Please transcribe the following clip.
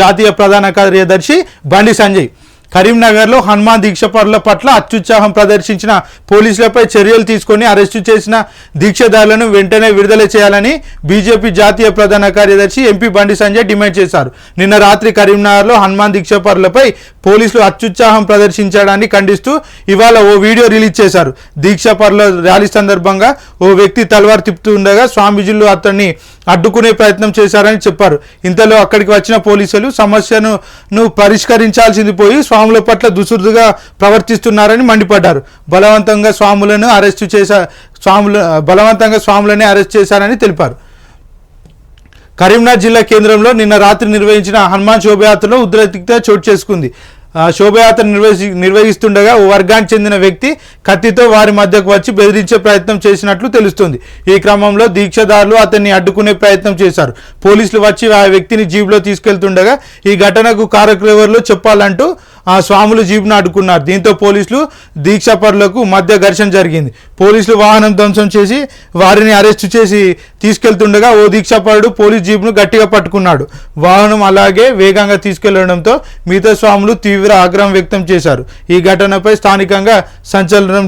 జాతీయ ప్రధాన కార్యదర్శి బండి సంజయ్. కరీంనగర్లో హనుమాన్ దీక్షపరుల పట్ల అత్యుత్సాహం ప్రదర్శించిన పోలీసులపై చర్యలు తీసుకొని అరెస్టు చేసిన దీక్షదారులను వెంటనే విడుదల చేయాలని బీజేపీ జాతీయ ప్రధాన కార్యదర్శి ఎంపీ బండి సంజయ్ డిమాండ్ చేశారు. నిన్న రాత్రి కరీంనగర్లో హనుమాన్ దీక్షపరులపై పోలీసులు అత్యుత్సాహం ప్రదర్శించడాన్ని ఖండిస్తూ ఇవాళ ఓ వీడియో రిలీజ్ చేశారు. దీక్షపరుల ర్యాలీ సందర్భంగా ఓ వ్యక్తి తలవారు తిప్పుతుండగా స్వామీజీలు అతన్ని అడ్డుకునే ప్రయత్నం చేశారని చెప్పారు. ఇంతలో అక్కడికి వచ్చిన పోలీసులు సమస్యను పరిష్కరించాల్సింది పోయి స్వాముల పట్ల దుసురుదుగా ప్రవర్తిస్తున్నారని మండిపడ్డారు. బలవంతంగా స్వాములను అరెస్టు చేశా స్వాములు బలవంతంగా స్వాములని అరెస్ట్ చేశారని తెలిపారు. కరీంనగర్ జిల్లా కేంద్రంలో నిన్న రాత్రి నిర్వహించిన హనుమాన్ శోభయాత్రలో ఉద్రిక్తత చోటు చేసుకుంది. శోభయాత్ర నిర్వహి నిర్వహిస్తుండగా ఓ వర్గానికి చెందిన వ్యక్తి కత్తితో వారి మధ్యకు వచ్చి బెదిరించే ప్రయత్నం చేసినట్లు తెలుస్తుంది. ఈ క్రమంలో దీక్షదారులు అతన్ని అడ్డుకునే ప్రయత్నం చేశారు. పోలీసులు వచ్చి ఆ వ్యక్తిని జీబులో తీసుకెళ్తుండగా ఈ ఘటనకు కారకులెవరిలో చెప్పాలంటూ స్వాములు జీపును అడ్డుకున్నారు. దీంతో పోలీసులు దీక్షపరులకు మధ్య ఘర్షణ జరిగింది. పోలీసులు వాహనం ధ్వంసం చేసి వారిని అరెస్టు చేసి తీసుకెళ్తుండగా ఓ దీక్షపరుడు పోలీస్ జీపును గట్టిగా పట్టుకున్నాడు. వాహనం అలాగే వేగంగా తీసుకెళ్ళడంతో మిగతా స్వాములు తీవ్ర ఆగ్రహం వ్యక్తం చేశారు. ఈ ఘటనపై స్థానికంగా సంచలనం